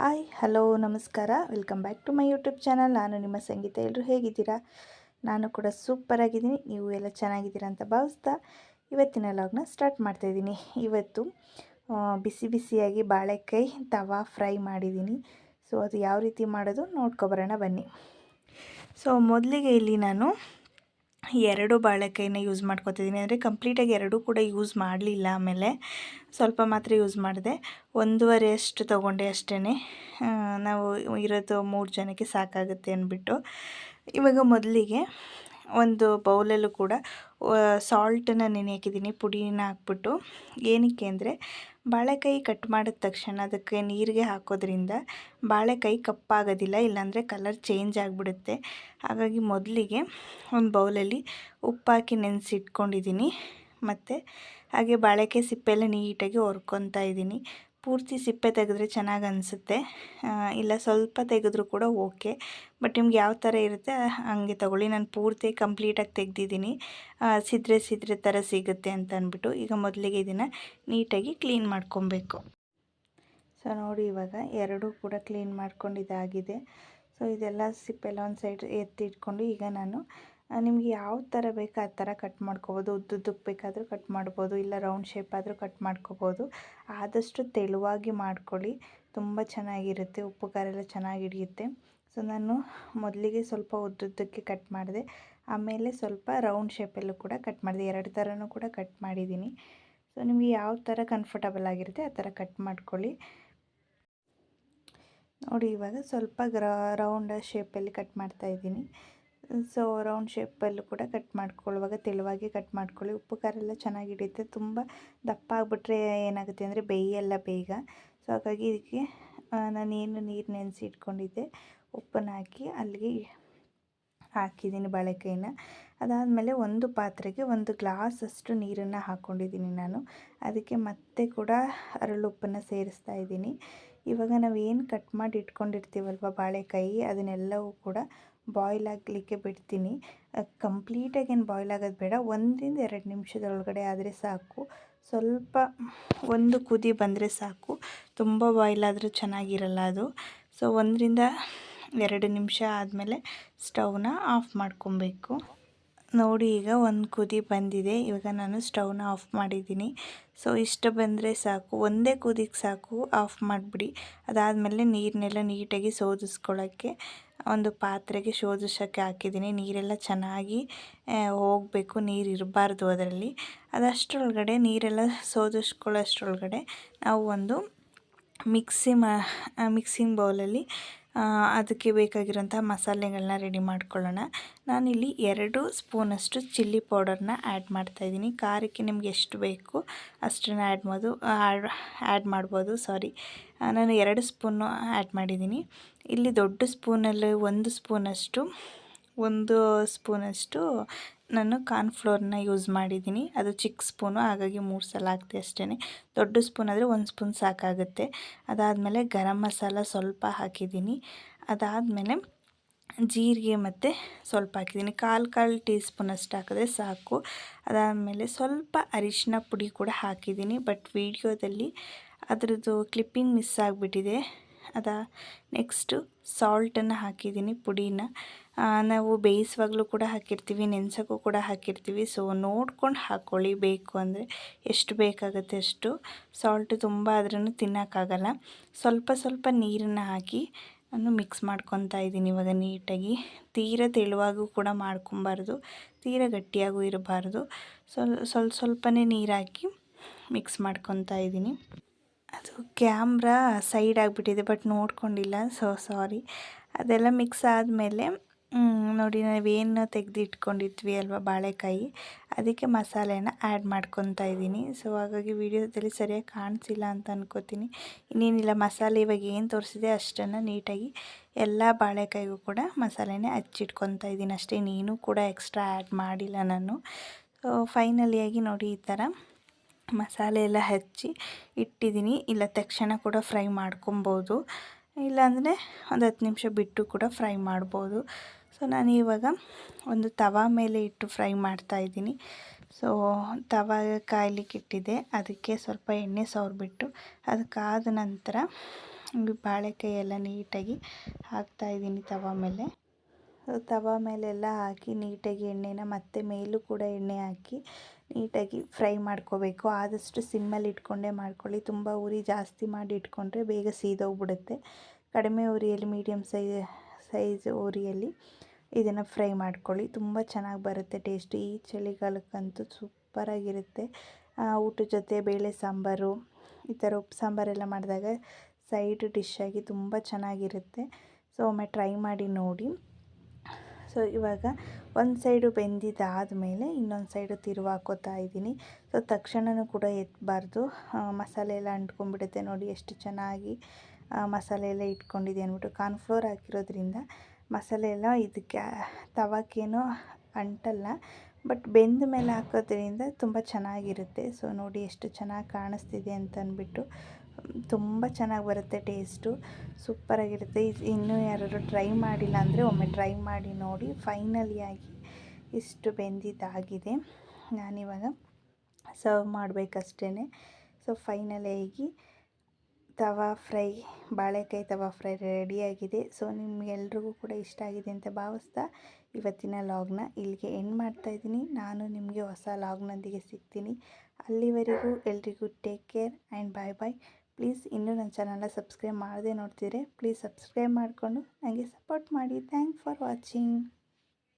Hi, hello, ನಮಸ್ಕಾರ. Welcome back to my YouTube channel. ನಾನು ನಿಮ್ಮ ಸಂಗೀತ. ಎಲ್ಲರೂ ಹೇಗಿದ್ದೀರಾ? ನಾನು ಕೂಡ ಸೂಪರ್ ಆಗಿದ್ದೀನಿ. ನೀವು ಎಲ್ಲ ಚೆನ್ನಾಗಿದ್ದೀರಾ ಅಂತ ಭಾವಿಸ್ತಾ ಇವತ್ತಿನ ಲಾಗ್ನ ಸ್ಟಾರ್ಟ್ ಮಾಡ್ತಾಯಿದ್ದೀನಿ ಇವತ್ತು ಬಿಸಿ ಬಿಸಿಯಾಗಿ ಬಾಳೆಕಾಯಿ ತವಾ ಫ್ರೈ ಮಾಡಿದ್ದೀನಿ. ಸೊ, ಅದು ಯಾವ ರೀತಿ ಮಾಡೋದು ನೋಡ್ಕೊಬರೋಣ ಬನ್ನಿ. ಸೊ, ಮೊದಲಿಗೆ ಇಲ್ಲಿ ನಾನು ಎರಡು ಬಾಳೆಕಾಯಿನ ಯೂಸ್ ಮಾಡ್ಕೊತಿದ್ದೀನಿ ಅಂದರೆ ಕಂಪ್ಲೀಟಾಗಿ ಎರಡೂ ಕೂಡ ಯೂಸ್ ಮಾಡಲಿಲ್ಲ ಆಮೇಲೆ. ಸ್ವಲ್ಪ ಮಾತ್ರ ಯೂಸ್ ಮಾಡಿದೆ. ಒಂದೂವರೆ ಅಷ್ಟು ತೊಗೊಂಡೆ ಅಷ್ಟೇ ನಾವು ಇರೋದು ಮೂರು ಜನಕ್ಕೆ ಸಾಕಾಗುತ್ತೆ ಅಂದ್ಬಿಟ್ಟು. ಇವಾಗ ಮೊದಲಿಗೆ ಒಂದು ಬೌಲಲ್ಲೂ ಕೂಡ ಸಾಲ್ಟನ್ನು ನೆನೆ ಹಾಕಿದ್ದೀನಿ ಪುಡಿನ ಹಾಕ್ಬಿಟ್ಟು. ಏನಕ್ಕೆ ಅಂದರೆ, ಬಾಳೆಕಾಯಿ ಕಟ್ ಮಾಡಿದ ತಕ್ಷಣ ಅದಕ್ಕೆ ನೀರಿಗೆ ಹಾಕೋದ್ರಿಂದ ಬಾಳೆಕಾಯಿ ಕಪ್ಪಾಗೋದಿಲ್ಲ, ಇಲ್ಲಾಂದರೆ ಕಲರ್ ಚೇಂಜ್ ಆಗಿಬಿಡುತ್ತೆ. ಹಾಗಾಗಿ ಮೊದಲಿಗೆ ಒಂದು ಬೌಲಲ್ಲಿ ಉಪ್ಪಾಕಿ ನೆನೆಸಿಟ್ಕೊಂಡಿದ್ದೀನಿ. ಮತ್ತು ಹಾಗೆ ಬಾಳೆಕಾಯಿ ಸಿಪ್ಪೆಲ್ಲ ನೀಟಾಗಿ ಹೊರ್ಕೊತಾ ಇದ್ದೀನಿ. ಪೂರ್ತಿ ಸಿಪ್ಪೆ ತೆಗೆದ್ರೆ ಚೆನ್ನಾಗಿ ಅನಿಸುತ್ತೆ. ಇಲ್ಲ ಸ್ವಲ್ಪ ತೆಗೆದ್ರೂ ಕೂಡ ಓಕೆ. ಬಟ್ ನಿಮ್ಗೆ ಯಾವ ಥರ ಇರುತ್ತೆ, ಹಂಗೆ ತಗೊಳ್ಳಿ. ನಾನು ಪೂರ್ತಿ ಕಂಪ್ಲೀಟಾಗಿ ತೆಗೆದಿದ್ದೀನಿ. ಸಿದ್ರೆ ಸಿದ್ರೆ ಥರ ಸಿಗುತ್ತೆ ಅಂತ ಅಂದ್ಬಿಟ್ಟು ಈಗ ಮೊದಲಿಗೆ ಇದನ್ನು ನೀಟಾಗಿ ಕ್ಲೀನ್ ಮಾಡ್ಕೊಬೇಕು. ಸೊ, ನೋಡಿ ಇವಾಗ ಎರಡೂ ಕೂಡ ಕ್ಲೀನ್ ಮಾಡ್ಕೊಂಡಿದ್ದಾಗಿದೆ. ಸೊ, ಇದೆಲ್ಲ ಸಿಪ್ಪೆಲ್ಲ ಒಂದು ಸೈಡ್ ಎತ್ತಿಟ್ಕೊಂಡು ಈಗ ನಾನು ನಿಮಗೆ ಯಾವ ಥರ ಬೇಕು ಆ ಥರ ಕಟ್ ಮಾಡ್ಕೊಬೋದು. ಉದ್ದುದ್ದಕ್ಕೆ ಬೇಕಾದರೂ ಕಟ್ ಮಾಡ್ಬೋದು, ಇಲ್ಲ ರೌಂಡ್ ಶೇಪ್ ಆದರೂ ಕಟ್ ಮಾಡ್ಕೋಬೋದು. ಆದಷ್ಟು ತೆಳುವಾಗಿ ಮಾಡ್ಕೊಳ್ಳಿ. ತುಂಬ ಚೆನ್ನಾಗಿರುತ್ತೆ ಉಪ್ಪು ಖಾರ ಎಲ್ಲ ಚೆನ್ನಾಗಿ ಹಿಡಿಯುತ್ತೆ. ಸೊ ನಾನು ಮೊದಲಿಗೆ ಸ್ವಲ್ಪ ಉದ್ದುದ್ದಕ್ಕೆ ಕಟ್ ಮಾಡಿದೆ. ಆಮೇಲೆ ಸ್ವಲ್ಪ ರೌಂಡ್ ಶೇಪಲ್ಲೂ ಕೂಡ ಕಟ್ ಮಾಡಿದೆ. ಎರಡು ಥರನೂ ಕೂಡ ಕಟ್ ಮಾಡಿದ್ದೀನಿ. ಸೊ ನಿಮಗೆ ಯಾವ ಥರ ಕಂಫರ್ಟಬಲ್ ಆಗಿರುತ್ತೆ ಆ ಥರ ಕಟ್ ಮಾಡ್ಕೊಳ್ಳಿ. ನೋಡಿ, ಇವಾಗ ಸ್ವಲ್ಪ ಗ್ರ ರೌಂಡ್ ಶೇಪಲ್ಲಿ ಕಟ್ ಮಾಡ್ತಾ ಇದ್ದೀನಿ. ಸೊ ರೌಂಡ್ ಶೇಪಲ್ಲೂ ಕೂಡ ಕಟ್ ಮಾಡ್ಕೊಳ್ಳುವಾಗ ತೆಳುವಾಗಿ ಕಟ್ ಮಾಡ್ಕೊಳ್ಳಿ ಉಪ್ಪು, ಖಾರ ಎಲ್ಲ ಚೆನ್ನಾಗಿ ಹಿಡಿಯುತ್ತೆ. ತುಂಬ ದಪ್ಪ ಆಗಿಬಿಟ್ರೆ ಏನಾಗುತ್ತೆ ಅಂದರೆ ಬೇಯಲ್ಲ ಬೇಗ. ಸೊ ಹಾಗಾಗಿ ಇದಕ್ಕೆ ನಾನೇನು ನೀರು ನೆನೆಸಿ ಇಟ್ಕೊಂಡಿದ್ದೆ. ಉಪ್ಪನ್ನು ಹಾಕಿ ಅಲ್ಲಿಗೆ ಹಾಕಿದ್ದೀನಿ ಬಾಳೆಕಾಯಿನ. ಅದಾದಮೇಲೆ ಒಂದು ಪಾತ್ರೆಗೆ ಒಂದು ಗ್ಲಾಸ್ ಅಷ್ಟು ನೀರನ್ನು ಹಾಕ್ಕೊಂಡಿದ್ದೀನಿ ನಾನು. ಅದಕ್ಕೆ ಮತ್ತೆ ಕೂಡ ಅರಳುಪ್ಪನ್ನು ಸೇರಿಸ್ತಾ ಇದ್ದೀನಿ. ಇವಾಗ ನಾವು ಏನು ಕಟ್ ಮಾಡಿ ಇಟ್ಕೊಂಡಿರ್ತೀವಲ್ವ ಬಾಳೆಕಾಯಿ, ಅದನ್ನೆಲ್ಲವೂ ಕೂಡ ಬಾಯ್ಲ್ ಆಗಲಿಕ್ಕೆ ಬಿಡ್ತೀನಿ. ಕಂಪ್ಲೀಟಾಗಿ ಏನು ಬಾಯ್ಲ್ ಆಗೋದು ಬೇಡ. ಒಂದಿಂದ ಎರಡು ನಿಮಿಷದೊಳಗಡೆ ಆದರೆ ಸಾಕು. ಸ್ವಲ್ಪ ಒಂದು ಕುದಿ ಬಂದರೆ ಸಾಕು. ತುಂಬ ಬಾಯ್ಲ್ ಆದರೂ ಚೆನ್ನಾಗಿರಲ್ಲ ಅದು. ಸೊ, ಒಂದರಿಂದ ಎರಡು ನಿಮಿಷ ಆದಮೇಲೆ ಸ್ಟವ್ನ ಆಫ್ ಮಾಡ್ಕೊಬೇಕು. ನೋಡಿ, ಈಗ ಒಂದು ಕುದಿ ಬಂದಿದೆ. ಇವಾಗ ನಾನು ಸ್ಟವ್ನ ಆಫ್ ಮಾಡಿದ್ದೀನಿ. ಸೊ, ಇಷ್ಟ ಬಂದರೆ ಸಾಕು. ಒಂದೇ ಕುದಿಗೆ ಸಾಕು. ಆಫ್ ಮಾಡಿಬಿಡಿ. ಅದಾದಮೇಲೆ ನೀರನ್ನೆಲ್ಲ ನೀಟಾಗಿ ಸೋದಿಸ್ಕೊಳ್ಳೋಕ್ಕೆ. ಒಂದು ಪಾತ್ರೆಗೆ ಶೋಧಿಸೋಕ್ಕೆ ಹಾಕಿದ್ದೀನಿ. ನೀರೆಲ್ಲ ಚೆನ್ನಾಗಿ ಹೋಗಬೇಕು. ನೀರು ಇರಬಾರ್ದು ಅದರಲ್ಲಿ. ಅದಷ್ಟರೊಳಗಡೆ ನೀರೆಲ್ಲ ಶೋಧಿಸ್ಕೊಳ್ಳೋಷ್ಟ್ರೊಳಗಡೆ ನಾವು ಒಂದು ಮಿಕ್ಸಿ ಮಿಕ್ಸಿಂಗ್ ಬೌಲಲ್ಲಿ ಅದಕ್ಕೆ ಬೇಕಾಗಿರೋಂಥ ಮಸಾಲೆಗಳನ್ನ ರೆಡಿ ಮಾಡ್ಕೊಳ್ಳೋಣ. ನಾನಿಲ್ಲಿ ಎರಡು ಸ್ಪೂನಷ್ಟು ಚಿಲ್ಲಿ ಪೌಡರ್ನ ಆ್ಯಡ್ ಮಾಡ್ತಾಯಿದ್ದೀನಿ ಖಾರಕ್ಕೆ ನಿಮ್ಗೆ ಎಷ್ಟು ಬೇಕು ಅಷ್ಟನ್ನು ಆ್ಯಡ್ ಮಾಡೋದು ಆ್ಯಡ್ ಮಾಡ್ಬೋದು. ಸಾರಿ. ನಾನು ಎರಡು ಸ್ಪೂನು ಆ್ಯಡ್ ಮಾಡಿದ್ದೀನಿ. ಇಲ್ಲಿ ದೊಡ್ಡ ಸ್ಪೂನಲ್ಲಿ ಒಂದು ಸ್ಪೂನಷ್ಟು ಒಂದು ಸ್ಪೂನಷ್ಟು ನಾನು ಕಾರ್ನ್ಫ್ಲೋರ್ನ ಯೂಸ್ ಮಾಡಿದ್ದೀನಿ. ಅದು ಚಿಕ್ಕ ಸ್ಪೂನು, ಹಾಗಾಗಿ ಮೂರು ಸಲ ಹಾಕ್ತೆ ಅಷ್ಟೇ ದೊಡ್ಡ ಸ್ಪೂನ್ ಆದರೆ ಒಂದು ಸ್ಪೂನ್ ಸಾಕಾಗುತ್ತೆ. ಅದಾದಮೇಲೆ ಗರಂ ಮಸಾಲ ಸ್ವಲ್ಪ ಹಾಕಿದ್ದೀನಿ. ಅದಾದಮೇಲೆ ಜೀರಿಗೆ ಮತ್ತು ಸ್ವಲ್ಪ ಹಾಕಿದ್ದೀನಿ. ಕಾಲು ಕಾಲು ಟೀ ಸ್ಪೂನ್ ಅಷ್ಟು ಹಾಕಿದ್ರೆ ಸಾಕು. ಅದಾದಮೇಲೆ ಸ್ವಲ್ಪ ಅರಿಶಿನ ಪುಡಿ ಕೂಡ ಹಾಕಿದ್ದೀನಿ. ಬಟ್ ವಿಡಿಯೋದಲ್ಲಿ ಅದರದ್ದು ಕ್ಲಿಪ್ಪಿಂಗ್ ಮಿಸ್ ಆಗಿಬಿಟ್ಟಿದೆ. ಅದ ನೆಕ್ಸ್ಟು ಸಾಲ್ಟನ್ನು ಹಾಕಿದ್ದೀನಿ, ಪುಡಿನ. ನಾವು ಬೇಯಿಸುವಾಗಲೂ ಕೂಡ ಹಾಕಿರ್ತೀವಿ, ನೆನೆಸೋಕ್ಕೂ ಕೂಡ ಹಾಕಿರ್ತೀವಿ. ಸೊ ನೋಡ್ಕೊಂಡು ಹಾಕ್ಕೊಳ್ಳಿ ಬೇಕು ಅಂದರೆ ಎಷ್ಟು ಬೇಕಾಗುತ್ತೆ ಅಷ್ಟು. ಸಾಲ್ಟ್ ತುಂಬ ಆದ್ರೂ ತಿನ್ನೋಕ್ಕಾಗಲ್ಲ. ಸ್ವಲ್ಪ ಸ್ವಲ್ಪ ನೀರನ್ನು ಹಾಕಿ ನಾನು ಮಿಕ್ಸ್ ಮಾಡ್ಕೊತಾ ಇದ್ದೀನಿ ಇವಾಗ ನೀಟಾಗಿ. ತೀರ ತೆಳುವಾಗೂ ಕೂಡ ಮಾಡ್ಕೊಬಾರ್ದು, ತೀರ ಗಟ್ಟಿಯಾಗೂ ಇರಬಾರ್ದು. ಸ್ವಲ್ಪ ಸ್ವಲ್ಪ ಸ್ವಲ್ಪನೇ ನೀರು ಹಾಕಿ ಮಿಕ್ಸ್ ಮಾಡ್ಕೊತಾ ಇದ್ದೀನಿ. ಅದು ಕ್ಯಾಮ್ರಾ ಸೈಡ್ ಆಗಿಬಿಟ್ಟಿದೆ, ಬಟ್ ನೋಡ್ಕೊಂಡಿಲ್ಲ. ಸೊ ಸಾರಿ ಅದೆಲ್ಲ ಮಿಕ್ಸ್ ಆದಮೇಲೆ ನೋಡಿ, ನಾವೇನು ತೆಗೆದಿಟ್ಕೊಂಡಿದ್ವಿ ಅಲ್ವಾ ಬಾಳೆಕಾಯಿ, ಅದಕ್ಕೆ ಮಸಾಲೆನ ಆ್ಯಡ್ ಮಾಡ್ಕೊತಾ ಇದ್ದೀನಿ. ಸೊ ಹಾಗಾಗಿ ವಿಡಿಯೋದಲ್ಲಿ ಸರಿಯಾಗಿ ಕಾಣಿಸಿಲ್ಲ ಅಂತ ಅನ್ಕೋತೀನಿ. ಇನ್ನೇನಿಲ್ಲ, ಮಸಾಲೆ ಇವಾಗ ಏನು ತೋರಿಸಿದೆ ಅಷ್ಟನ್ನು ನೀಟಾಗಿ ಎಲ್ಲ ಬಾಳೆಕಾಯಿಗೂ ಕೂಡ ಮಸಾಲೆನೇ ಹಚ್ಚಿಟ್ಕೊತಾ ಇದ್ದೀನಿ. ಅಷ್ಟೇ ನೀನು ಕೂಡ ಎಕ್ಸ್ಟ್ರಾ ಆ್ಯಡ್ ಮಾಡಿಲ್ಲ ನಾನು. ಸೊ ಫೈನಲಿಯಾಗಿ ನೋಡಿ ಈ ಥರ. ಮಸಾಲೆ ಎಲ್ಲ ಹಚ್ಚಿ ಇಟ್ಟಿದ್ದೀನಿ. ಇಲ್ಲ, ತಕ್ಷಣ ಕೂಡ ಫ್ರೈ ಮಾಡ್ಕೊಬೋದು. ಇಲ್ಲಾಂದರೆ ಒಂದು ಹತ್ತು ನಿಮಿಷ ಬಿಟ್ಟು ಕೂಡ ಫ್ರೈ ಮಾಡ್ಬೋದು. ಸೊ, ನಾನು ಇವಾಗ ಒಂದು ತವಾ ಮೇಲೆ ಇಟ್ಟು ಫ್ರೈ ಮಾಡ್ತಾಯಿದ್ದೀನಿ ಸೊ, ತವ ಕಾಯ್ಲಿಕ್ಕೆ ಇಟ್ಟಿದೆ ಅದಕ್ಕೆ ಸ್ವಲ್ಪ ಎಣ್ಣೆ ಸವರ್ಬಿಟ್ಟು ಅದಕ್ಕಾದ ನಂತರ ಬಾಳೆಕಾಯಿ ಎಲ್ಲ ನೀಟಾಗಿ ಹಾಕ್ತಾಯಿದ್ದೀನಿ ತವ ಮೇಲೆ. ತವ ಮೇಲೆಲ್ಲ ಹಾಕಿ ನೀಟಾಗಿ ಎಣ್ಣೆನ ಮತ್ತೆ ಮೇಲೂ ಕೂಡ ಎಣ್ಣೆ ಹಾಕಿ ನೀಟಾಗಿ ಫ್ರೈ ಮಾಡ್ಕೋಬೇಕು. ಆದಷ್ಟು ಸಿಮ್ಮಲ್ಲಿ ಇಟ್ಕೊಂಡೇ ಮಾಡ್ಕೊಳ್ಳಿ. ತುಂಬ ಉರಿ ಜಾಸ್ತಿ ಮಾಡಿ ಇಟ್ಕೊಂಡ್ರೆ ಬೇಗ ಸೀದೋಗ್ಬಿಡುತ್ತೆ. ಕಡಿಮೆ ಉರಿಯಲ್ಲಿ ಮೀಡಿಯಮ್ ಸೈಜ್ ಸೈಜ್ ಉರಿಯಲ್ಲಿ ಇದನ್ನು ಫ್ರೈ ಮಾಡ್ಕೊಳ್ಳಿ. ತುಂಬ ಚೆನ್ನಾಗಿ ಬರುತ್ತೆ ಟೇಸ್ಟ್. ಈ ಚಳಿಗಾಲಕ್ಕಂತೂ ಸೂಪರಾಗಿರುತ್ತೆ. ಊಟದ ಜೊತೆ ಬೇಳೆ ಸಾಂಬಾರು, ಈ ಥರ ಉಪ್ಪು ಸಾಂಬಾರೆಲ್ಲ ಮಾಡಿದಾಗ ಸೈಡ್ ಡಿಶ್ಶಾಗಿ ತುಂಬ ಚೆನ್ನಾಗಿರುತ್ತೆ. ಸೊ, ಒಮ್ಮೆ ಟ್ರೈ ಮಾಡಿ ನೋಡಿ. ಸೊ ಇವಾಗ ಒಂದು ಸೈಡು ಬೆಂದಿದ್ದಾದಮೇಲೆ ಇನ್ನೊಂದು ಸೈಡು ತಿರುವು ಹಾಕೋತಾ ಇದ್ದೀನಿ. ಸೊ ತಕ್ಷಣವೂ ಕೂಡ ಎತ್ತಬಾರ್ದು ಮಸಾಲೆ ಎಲ್ಲ ಅಂಟ್ಕೊಂಡ್ಬಿಡುತ್ತೆ ನೋಡಿ ಎಷ್ಟು ಚೆನ್ನಾಗಿ ಮಸಾಲೆ ಎಲ್ಲ ಇಟ್ಕೊಂಡಿದೆ ಅಂದ್ಬಿಟ್ಟು ಕಾರ್ನ್ಫ್ಲೋರ್ ಹಾಕಿರೋದ್ರಿಂದ ಮಸಾಲೆ ಎಲ್ಲ ಇದಕ್ಕೆ ತವಕ್ಕೇನೋ ಅಂಟಲ್ಲ. ಬಟ್ ಬೆಂದ ಮೇಲೆ ಹಾಕೋದ್ರಿಂದ ತುಂಬ ಚೆನ್ನಾಗಿರುತ್ತೆ. ಸೊ ನೋಡಿ ಎಷ್ಟು ಚೆನ್ನಾಗಿ ಕಾಣಿಸ್ತಿದೆ ಅಂತ ಅಂದ್ಬಿಟ್ಟು ತುಂಬ ಚೆನ್ನಾಗಿ ಬರುತ್ತೆ ಟೇಸ್ಟು. ಸೂಪರಾಗಿರುತ್ತೆ. ಇನ್ನೂ ಯಾರಾದರೂ ಟ್ರೈ ಮಾಡಿಲ್ಲ ಅಂದರೆ ಒಮ್ಮೆ ಟ್ರೈ ಮಾಡಿ ನೋಡಿ. ಫೈನಲಿಯಾಗಿ ಇಷ್ಟು ಬೆಂದಿದ್ದಾಗಿದೆ. ನಾನಿವಾಗ ಸರ್ವ್ ಮಾಡಬೇಕಷ್ಟೇ ಸೊ, ಫೈನಲಿಯಾಗಿ ತವಾ ಫ್ರೈ, ಬಾಳೆಕಾಯಿ ತವಾ ಫ್ರೈ ರೆಡಿಯಾಗಿದೆ. ಸೊ, ನಿಮಗೆಲ್ರಿಗೂ ಕೂಡ ಇಷ್ಟ ಆಗಿದೆ ಅಂತ ಭಾವಿಸ್ತಾ ಇವತ್ತಿನ ಲಾಗ್ನ ಇಲ್ಲಿಗೆ ಎಂಡ್ ಮಾಡ್ತಾಯಿದ್ದೀನಿ ನಾನು ನಿಮಗೆ ಹೊಸ ಲಾಗ್ನೊಂದಿಗೆ ಸಿಗ್ತೀನಿ. ಅಲ್ಲಿವರೆಗೂ ಎಲ್ರಿಗೂ take care and bye bye. Please ಇನ್ನೂ ನನ್ನ ಚಾನಲ್ನ ಸಬ್ಸ್ಕ್ರೈಬ್ ಮಾಡದೆ ನೋಡ್ತೀರಿ ಪ್ಲೀಸ್ ಸಬ್ಸ್ಕ್ರೈಬ್ ಮಾಡಿಕೊಂಡು ನನಗೆ ಸಪೋರ್ಟ್ ಮಾಡಿ. Thank for watching.